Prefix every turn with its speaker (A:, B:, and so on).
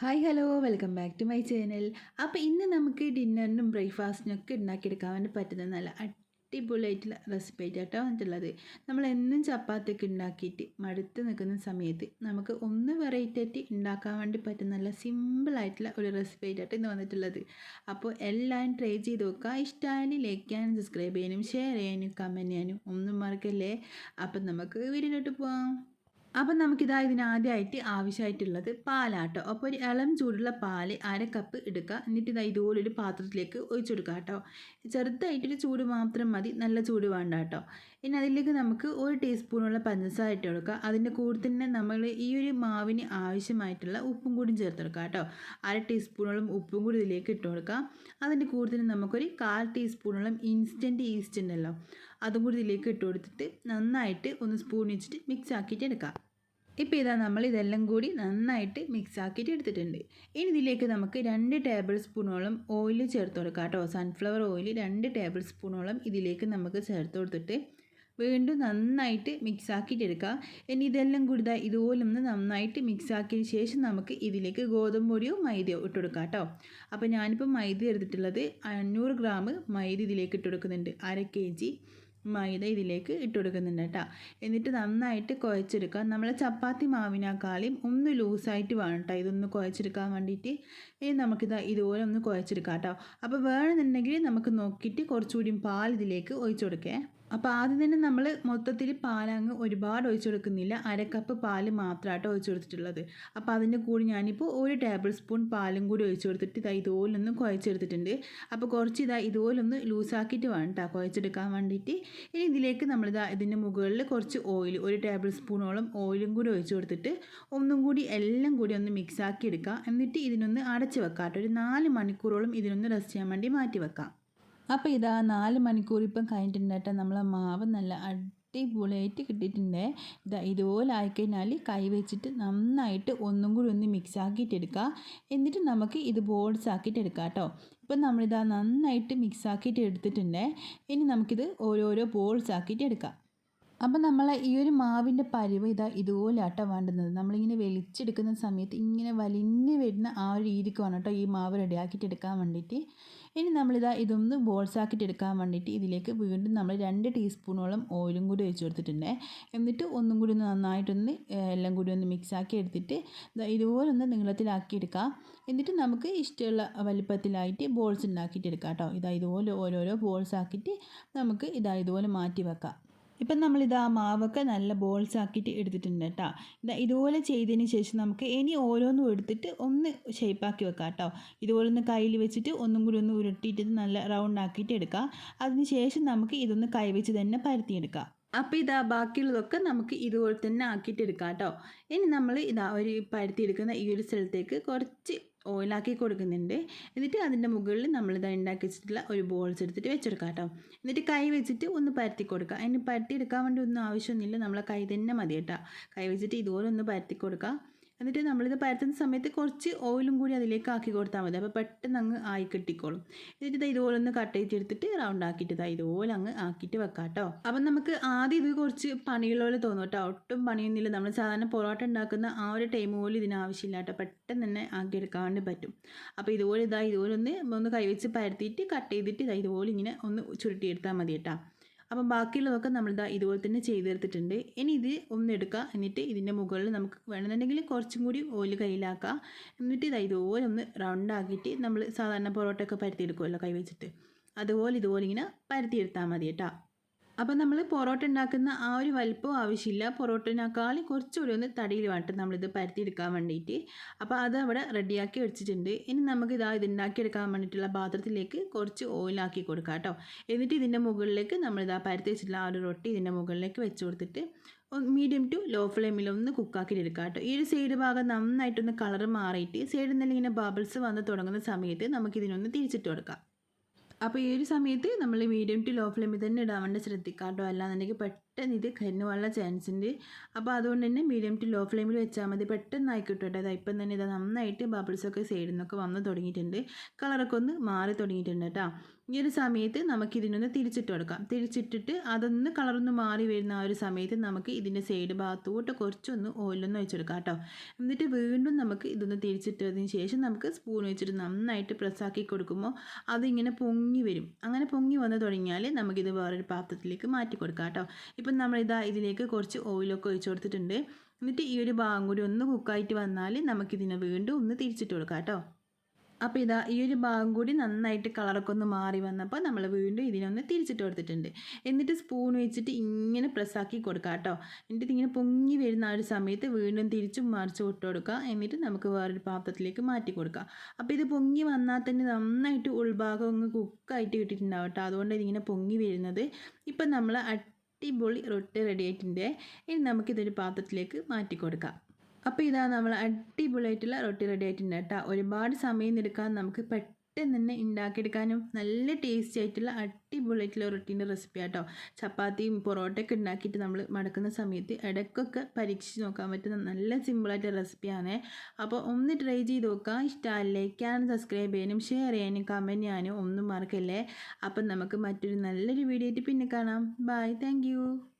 A: Hi hello welcome back to my channel. അപ്പോൾ ഇന്ന് നമുക്ക് ഡിന്നറിനും ബ്രേക്ക്ഫാസ്റ്റിനും ഒക്കെ ഉണ്ടാക്കിയെടുക്കാൻ വേണ്ടി പറ്റുന്ന നല്ല അടിപൊളിയായിട്ടുള്ള റെസിപ്പി ആയിട്ടാണ് വന്നിട്ടുള്ളത്. നമ്മൾ എന്നും ചപ്പാത്തിയൊക്കെ ഉണ്ടാക്കിയിട്ട് മടുത്ത് നിൽക്കുന്ന സമയത്ത് നമുക്ക് ഒന്ന് വെറൈറ്റി ആയിട്ട് ഉണ്ടാക്കാൻ വേണ്ടി പറ്റുന്ന നല്ല സിമ്പിളായിട്ടുള്ള ഒരു റെസിപ്പി ആയിട്ടാണ് ഇന്ന് വന്നിട്ടുള്ളത്. അപ്പോൾ എല്ലാവരും ട്രൈ ചെയ്ത് നോക്കുക. ഇഷ്ടമായാലും ലൈക്ക് ചെയ്യാനും സബ്സ്ക്രൈബ് ചെയ്യാനും ഷെയർ ചെയ്യാനും കമന്റ് ചെയ്യാനും ഒന്നും മറക്കല്ലേ? അപ്പം നമുക്ക് വീഡിയോയിലോട്ട് പോവാം. അപ്പം നമുക്കിതാ ഇതിനാദ്യമായിട്ട് ആവശ്യമായിട്ടുള്ളത് പാലാട്ടോ. അപ്പോൾ ഒരു ഇളം ചൂടുള്ള പാൽ അര കപ്പ് എടുക്കുക എന്നിട്ട് ഇതാ ഇതുപോലൊരു പാത്രത്തിലേക്ക് ഒഴിച്ചു കൊടുക്കുക കേട്ടോ. ചെറുതായിട്ടൊരു ചൂട് മാത്രം മതി. നല്ല ചൂട് വേണ്ട കേട്ടോ ഇനി അതിലേക്ക് നമുക്ക് ഒരു ടീസ്പൂണുള്ള പഞ്ചസാര ഇട്ട് കൊടുക്കുക അതിന്റെ കൂടെ തന്നെ നമ്മൾ ഈ ഒരു മാവിന് ആവശ്യമായിട്ടുള്ള ഉപ്പും കൂടി ചേർത്ത് കൊടുക്കുക കേട്ടോ. അര ടീസ്പൂണോളം ഉപ്പും കൂടി ഇതിലേക്ക് ഇട്ട് കൊടുക്കുക അതിന്റെ കൂടെ തന്നെ നമുക്കൊരു കാൽ ടീസ്പൂണോളം ഇൻസ്റ്റന്റ് ഈസ്റ്റ് ഉണ്ടല്ലോ. അതും കൂടി ഇതിലേക്ക് ഇട്ട് കൊടുത്തിട്ട് നന്നായിട്ട് ഒന്ന് സ്പൂൺ വെച്ചിട്ട് മിക്സ് ആക്കിയിട്ട് എടുക്കാം. ഇപ്പോൾ ഇതാ നമ്മൾ ഇതെല്ലാം കൂടി നന്നായിട്ട് മിക്സ് ആക്കിയിട്ട് എടുത്തിട്ടുണ്ട്. ഇനി ഇതിലേക്ക് നമുക്ക് രണ്ട് ടേബിൾ സ്പൂണോളം ഓയിൽ ചേർത്ത് കൊടുക്കാം കേട്ടോ. സൺഫ്ലവർ ഓയിൽ രണ്ട് ടേബിൾ സ്പൂണോളം ഇതിലേക്ക് നമുക്ക് ചേർത്ത് കൊടുത്തിട്ട് വീണ്ടും നന്നായിട്ട് മിക്സ് ആക്കിയിട്ട് എടുക്കുക ഇനി ഇതെല്ലാം കൂടി ഇതാ ഇതുപോലെ ഒന്ന് നന്നായിട്ട് മിക്സ് ആക്കിയതിന് ശേഷം നമുക്ക് ഇതിലേക്ക് ഗോതമ്പ് പൊടിയോ മൈദയോ ഇട്ട് കൊടുക്കാം കേട്ടോ. അപ്പോൾ ഞാനിപ്പോൾ മൈദ എടുത്തിട്ടുള്ളത് അഞ്ഞൂറ് ഗ്രാം മൈദ ഇതിലേക്ക് ഇട്ട് കൊടുക്കുന്നുണ്ട്. അര കെ ജി മൈദ ഇതിലേക്ക് ഇട്ട് കൊടുക്കുന്നുണ്ട് കേട്ടോ. എന്നിട്ട് നന്നായിട്ട് കുഴച്ചെടുക്കുക. നമ്മൾ ചപ്പാത്തി മാവിനേക്കാളും ഒന്ന് ലൂസായിട്ട് വേണം കേട്ടോ ഇതൊന്ന് കുഴച്ചെടുക്കാൻ വേണ്ടിയിട്ട്. ഇനി നമുക്കിത് ഇതുപോലെ ഒന്ന് കുഴച്ചെടുക്കാം കേട്ടോ. അപ്പോൾ വേണമെന്നുണ്ടെങ്കിൽ നമുക്ക് നോക്കിയിട്ട് കുറച്ചുകൂടി പാൽ ഇതിലേക്ക് ഒഴിച്ചു കൊടുക്കേ. അപ്പോൾ ആദ്യം തന്നെ നമ്മൾ മൊത്തത്തിൽ പാലങ്ങ് ഒരുപാട് ഒഴിച്ചു കൊടുക്കുന്നില്ല. അരക്കപ്പ് പാൽ മാത്രമായിട്ട് ഒഴിച്ചു കൊടുത്തിട്ടുള്ളത്. അപ്പോൾ അതിന്റെ കൂടി ഞാനിപ്പോൾ ഒരു ടേബിൾ സ്പൂൺ പാലും കൂടി ഒഴിച്ചു കൊടുത്തിട്ട് ഇതാ ഇതുപോലൊന്ന് കുഴച്ചെടുത്തിട്ടുണ്ട്. അപ്പോൾ കുറച്ച് ഇതാ ഇതുപോലൊന്ന് ലൂസാക്കിയിട്ട് വേണം കേട്ടോ കുഴച്ചെടുക്കാൻ വേണ്ടിയിട്ട് ഇനി ഇതിലേക്ക് നമ്മളിതാ ഇതിന്റെ മുകളിൽ കുറച്ച് ഓയിൽ ഒരു ടേബിൾ സ്പൂണോളം ഓയിലും കൂടി ഒഴിച്ചു കൊടുത്തിട്ട് ഒന്നും കൂടി എല്ലാം കൂടി ഒന്ന് മിക്സ് ആക്കി എടുക്കുക എന്നിട്ട് ഇതിനൊന്ന് അടച്ച് വെക്കാം ഒരു നാല് മണിക്കൂറോളം ഇതിനൊന്ന് റെസ്റ്റ് ചെയ്യാൻ വേണ്ടി മാറ്റി വെക്കാം. അപ്പോൾ ഇതാ നാല് മണിക്കൂർ ഇപ്പം കഴിഞ്ഞിട്ടുണ്ട് നമ്മളെ മാവ് നല്ല അടിപൊളിയായിട്ട് കിട്ടിയിട്ടുണ്ട്. ഇതാ ഇതുപോലെ ആയിക്കഴിഞ്ഞാൽ കൈ വെച്ചിട്ട് നന്നായിട്ട് ഒന്നും കൂടി ഒന്ന് മിക്സ് ആക്കിയിട്ട് എടുക്കുക എന്നിട്ട് നമുക്ക് ഇത് ബോൾസ് ആക്കിയിട്ട് എടുക്കാം കേട്ടോ. ഇപ്പം നമ്മളിതാ നന്നായിട്ട് മിക്സ് ആക്കിയിട്ട് എടുത്തിട്ടുണ്ട്. ഇനി നമുക്കിത് ഓരോരോ ബോൾസ് ആക്കിയിട്ട് എടുക്കാം. അപ്പം നമ്മൾ ഈ ഒരു മാവിന്റെ പരിവ് ഇതാ ഇതുപോലെ ആട്ടോ വേണ്ടുന്നത്. നമ്മളിങ്ങനെ വലിച്ചെടുക്കുന്ന സമയത്ത് ഇങ്ങനെ വലിഞ്ഞ് വരുന്ന ആ ഒരു രീതിക്ക് വേണം കേട്ടോ ഈ മാവ് റെഡിയാക്കിയിട്ട് എടുക്കാൻ വേണ്ടിയിട്ട്. ഇനി നമ്മളിതാ ഇതൊന്ന് ബോൾസ് ആക്കിയിട്ട് എടുക്കാൻ വേണ്ടിയിട്ട് ഇതിലേക്ക് വീണ്ടും നമ്മൾ രണ്ട് ടീസ്പൂണോളം ഓയിലും കൂടി ഒഴിച്ചു കൊടുത്തിട്ടുണ്ട്. എന്നിട്ട് ഒന്നും കൂടി ഒന്ന് നന്നായിട്ടൊന്ന് എല്ലാം കൂടി ഒന്ന് മിക്സ് ആക്കി എടുത്തിട്ട് ഇതുപോലെ ഒന്ന് നീളത്തിലാക്കി എടുക്കാം. എന്നിട്ട് നമുക്ക് ഇഷ്ടമുള്ള വലിപ്പത്തിലായിട്ട് ബോൾസ് ഉണ്ടാക്കിയിട്ട് എടുക്കാം കേട്ടോ ഇതാ ഇതുപോലെ ഓരോരോ ബോൾസ് ആക്കിയിട്ട് നമുക്ക് ഇതാ ഇതുപോലെ മാറ്റി വെക്കാം. ഇപ്പം നമ്മളിത് ആ മാവൊക്കെ നല്ല ബോൾസ് ആക്കിയിട്ട് എടുത്തിട്ടുണ്ട് കേട്ടോ. ഇതാ ഇതുപോലെ ചെയ്തതിന് ശേഷം നമുക്ക് ഇനി ഓരോന്നും എടുത്തിട്ട് ഒന്ന് ഷേപ്പാക്കി വെക്കാം കേട്ടോ. ഇതുപോലെ ഒന്ന് കയ്യിൽ വെച്ചിട്ട് ഒന്നും കൂടി ഒന്ന് ഉരുട്ടിയിട്ട് നല്ല റൗണ്ട് ആക്കിയിട്ട് എടുക്കാം. അതിന് ശേഷം നമുക്ക് ഇതൊന്ന് കൈ വെച്ച് തന്നെ പരത്തിയെടുക്കാം. അപ്പോൾ ഇതാ ബാക്കിയുള്ളതൊക്കെ നമുക്ക് ഇതുപോലെ തന്നെ ആക്കിയിട്ട് എടുക്കാം കേട്ടോ. ഇനി നമ്മൾ ഇതാ ഒരു പരത്തിയെടുക്കുന്ന ഈ ഒരു സ്ഥലത്തേക്ക് കുറച്ച് ഓയിലാക്കി കൊടുക്കുന്നുണ്ട്. എന്നിട്ട് അതിന്റെ മുകളിൽ നമ്മളിത് ഉണ്ടാക്കി വെച്ചിട്ടുള്ള ഒരു ബോൾസ് എടുത്തിട്ട് വെച്ചെടുക്കാം കേട്ടോ എന്നിട്ട് കൈ വെച്ചിട്ട് ഒന്ന് പരത്തി കൊടുക്കുക അതിന് പരത്തി എടുക്കാൻ വേണ്ടി ഒന്നും ആവശ്യമൊന്നുമില്ല. നമ്മളെ കൈ തന്നെ മതി കേട്ടോ. കൈ വെച്ചിട്ട് ഇതുപോലെ ഒന്ന് പരത്തി കൊടുക്കുക എന്നിട്ട് നമ്മളിത് പരത്തുന്ന സമയത്ത് കുറച്ച് ഓയിലും കൂടി അതിലേക്ക് ആക്കി കൊടുത്താൽ മതി. അപ്പോൾ പെട്ടെന്ന് അങ്ങ് ആയി കിട്ടിക്കോളും. എന്നിട്ട് ഇത് ഇതുപോലെ ഒന്ന് കട്ട് ചെയ്തെടുത്തിട്ട് റൗണ്ട് ആക്കിയിട്ട് ഇതാ ഇതുപോലെ അങ്ങ് ആക്കിയിട്ട് വെക്കാം കേട്ടോ അപ്പം നമുക്ക് ആദ്യം ഇത് കുറച്ച് പണിയുള്ള തോന്നും കേട്ടോ ഒട്ടും പണിയൊന്നുമില്ല. നമ്മൾ സാധാരണ പൊറോട്ട ഉണ്ടാക്കുന്ന ആ ഒരു ടൈം പോലും ഇതിന് ആവശ്യമില്ല കേട്ടോ പെട്ടെന്ന് തന്നെ ആക്കിയെടുക്കാൻ വേണ്ടി പറ്റും. അപ്പോൾ ഇതുപോലെ ഇതാ ഇതുപോലെ ഒന്ന് ഒന്ന് കൈവച്ച് പരത്തിയിട്ട് കട്ട് ചെയ്തിട്ട് ഇതാ ഇതുപോലെ ഇങ്ങനെ ഒന്ന് ചുരുട്ടിയെടുത്താൽ മതി കേട്ടോ അപ്പം ബാക്കിയുള്ളതൊക്കെ നമ്മളിതാ ഇതുപോലെ തന്നെ ചെയ്തെടുത്തിട്ടുണ്ട്. ഇനി ഇത് ഒന്ന് എടുക്കുക എന്നിട്ട് ഇതിന്റെ മുകളിൽ നമുക്ക് വേണമെന്നുണ്ടെങ്കിൽ കുറച്ചും കൂടി ഓയിൽ കയ്യിലാക്കുക എന്നിട്ട് ഇതാ ഇതുപോലെ ഒന്ന് റൗണ്ട് ആക്കിയിട്ട് നമ്മൾ സാധാരണ പൊറോട്ടയൊക്കെ പരത്തിയെടുക്കുമല്ലോ കൈ വെച്ചിട്ട്. അതുപോലെ ഇതുപോലെ ഇങ്ങനെ പരത്തിയെടുത്താൽ മതി കേട്ടോ. അപ്പം നമ്മൾ പൊറോട്ട ഉണ്ടാക്കുന്ന ആ ഒരു വലിപ്പം ആവശ്യമില്ല. പൊറോട്ടനേക്കാളും കുറച്ചുകൂടി ഒന്ന് തടിയിൽ വേണ്ട നമ്മളിത് പരത്തിയെടുക്കാൻ വേണ്ടിയിട്ട് അപ്പോൾ അത് അവിടെ റെഡിയാക്കി വെച്ചിട്ടുണ്ട്. ഇനി നമുക്ക് ഇതാ ഇതുണ്ടാക്കിയെടുക്കാൻ വേണ്ടിയിട്ടുള്ള പാത്രത്തിലേക്ക് കുറച്ച് ഓയിലാക്കി കൊടുക്കാം കേട്ടോ. എന്നിട്ട് ഇതിന്റെ മുകളിലേക്ക് നമ്മളിതാ പരത്തി വെച്ചിട്ടുള്ള ആ ഒരു റൊട്ടി ഇതിന്റെ മുകളിലേക്ക് വെച്ച് കൊടുത്തിട്ട് മീഡിയം ടു ലോ ഫ്ലെയിമിൽ ഒന്ന് കുക്കാക്കിയിട്ടെടുക്കുക കേട്ടോ. ഈ ഒരു സൈഡ് ഭാഗം നന്നായിട്ടൊന്ന് കളർ മാറിയിട്ട് സൈഡിൽ നിന്ന് ഇങ്ങനെ ബബിൾസ് വന്ന് തുടങ്ങുന്ന സമയത്ത് നമുക്കിതിനൊന്ന് തിരിച്ചിട്ട് കൊടുക്കാം. അപ്പോൾ ഈ ഒരു സമയത്ത് നമ്മൾ മീഡിയം ടു ലോ ഫ്ലെയിമിൽ തന്നെ ഇടാൻ വേണ്ടി ശ്രദ്ധിക്കാം കേട്ടോ അല്ലാന്നുണ്ടെങ്കിൽ പെട്ടെന്ന് ഇത് കരിഞ്ഞുപോകാനുള്ള ചാൻസ് ഉണ്ട് അപ്പോൾ അതുകൊണ്ട് തന്നെ മീഡിയം ടു ലോ ഫ്ലെയിമിൽ വെച്ചാൽ മതി. പെട്ടെന്ന് ആയിക്കോട്ടെ കിട്ടും. കേട്ടോ ഇപ്പം തന്നെ ഇത് നന്നായിട്ട് ബബിൾസൊക്കെ സൈഡിൽ നിന്നൊക്കെ വന്ന് തുടങ്ങിയിട്ടുണ്ട്. കളറൊക്കെ ഒന്ന് മാറി തുടങ്ങിയിട്ടുണ്ട് കേട്ടോ. ഈ ഒരു സമയത്ത് നമുക്ക് ഇതിനൊന്ന് തിരിച്ചിട്ട് കൊടുക്കാം. തിരിച്ചിട്ടിട്ട് അതൊന്ന് കളറൊന്ന് മാറി വരുന്ന ആ ഒരു സമയത്ത് നമുക്ക് ഇതിന്റെ സൈഡ് ഭാഗത്തോട്ട് കുറച്ചൊന്ന് ഓയിലൊന്ന് വെച്ചെടുക്കാം കേട്ടോ. എന്നിട്ട് വീണ്ടും നമുക്ക് ഇതൊന്ന് തിരിച്ചിട്ടതിന് ശേഷം നമുക്ക് സ്പൂൺ വെച്ചിട്ട് നന്നായിട്ട് പ്രസ്സാക്കി കൊടുക്കുമ്പോൾ അതിങ്ങനെ പൊങ്ങി വരും. അങ്ങനെ പൊങ്ങി വന്ന് തുടങ്ങിയാൽ നമുക്കിത് വേറൊരു പാത്രത്തിലേക്ക് മാറ്റി കൊടുക്കാം കേട്ടോ. ഇപ്പം നമ്മളിതാ ഇതിലേക്ക് കുറച്ച് ഓയിലൊക്കെ ഒഴിച്ചു കൊടുത്തിട്ടുണ്ട്. എന്നിട്ട് ഈ ഒരു ഭാഗം കൂടി ഒന്ന് കുക്കായിട്ട് വന്നാൽ നമുക്കിതിനെ വീണ്ടും ഒന്ന് തിരിച്ചിട്ട് കൊടുക്കാം കേട്ടോ. അപ്പോൾ ഇതാ ഈ ഒരു ഭാഗം കൂടി നന്നായിട്ട് കളറൊക്കെ ഒന്ന് മാറി വന്നപ്പോൾ നമ്മൾ വീണ്ടും ഇതിനൊന്ന് തിരിച്ചിട്ട് കൊടുത്തിട്ടുണ്ട്. എന്നിട്ട് സ്പൂൺ വെച്ചിട്ട് ഇങ്ങനെ പ്രസ്സാക്കി കൊടുക്കുക കേട്ടോ. എന്നിട്ട് ഇങ്ങനെ പൊങ്ങി വരുന്ന ആ ഒരു സമയത്ത് വീണ്ടും തിരിച്ചും മറിച്ച് വിട്ട് കൊടുക്കുക. എന്നിട്ട് നമുക്ക് വേറൊരു പാത്രത്തിലേക്ക് മാറ്റി കൊടുക്കാം. അപ്പോൾ ഇത് പൊങ്ങി വന്നാൽ തന്നെ നന്നായിട്ട് ഉൾഭാഗം ഒന്ന് കുക്കായിട്ട് കിട്ടിയിട്ടുണ്ടാവും കേട്ടോ. അതുകൊണ്ട് ഇതിങ്ങനെ പൊങ്ങി വരുന്നത്. ഇപ്പം നമ്മൾ അടിപൊളി റൊട്ടി റെഡി ആയിട്ടുണ്ട്. ഇനി നമുക്കിതൊരു പാത്രത്തിലേക്ക് മാറ്റി കൊടുക്കാം. അപ്പോൾ ഇതാ നമ്മൾ അടിപൊളിയായിട്ടുള്ള റൊട്ടി റെഡി ആയിട്ടുണ്ട് കേട്ടോ. ഒരുപാട് സമയം എടുക്കാൻ നമുക്ക് പെട്ടെന്ന് തന്നെ ഉണ്ടാക്കിയെടുക്കാനും നല്ല ടേസ്റ്റി ആയിട്ടുള്ള അടിപൊളിയായിട്ടുള്ള റൊട്ടീന്റെ റെസിപ്പി ആട്ടോ. ചപ്പാത്തിയും പൊറോട്ടയൊക്കെ ഉണ്ടാക്കിയിട്ട് നമ്മൾ മടക്കുന്ന സമയത്ത് ഇടയ്ക്കൊക്കെ പരീക്ഷിച്ച് നോക്കാൻ പറ്റുന്ന നല്ല സിമ്പിളായിട്ടുള്ള റെസിപ്പിയാണ് അപ്പോൾ ഒന്ന് ട്രൈ ചെയ്ത് നോക്കാം. ഇഷ്ടമല്ലേ ലൈക്കാനും സബ്സ്ക്രൈബ് ചെയ്യാനും ഷെയർ ചെയ്യാനും കമന്റ് ചെയ്യാനും ഒന്നും മറക്കല്ലേ? അപ്പം നമുക്ക് മറ്റൊരു നല്ലൊരു വീഡിയോ ആയിട്ട് പിന്നെ കാണാം. Bye thank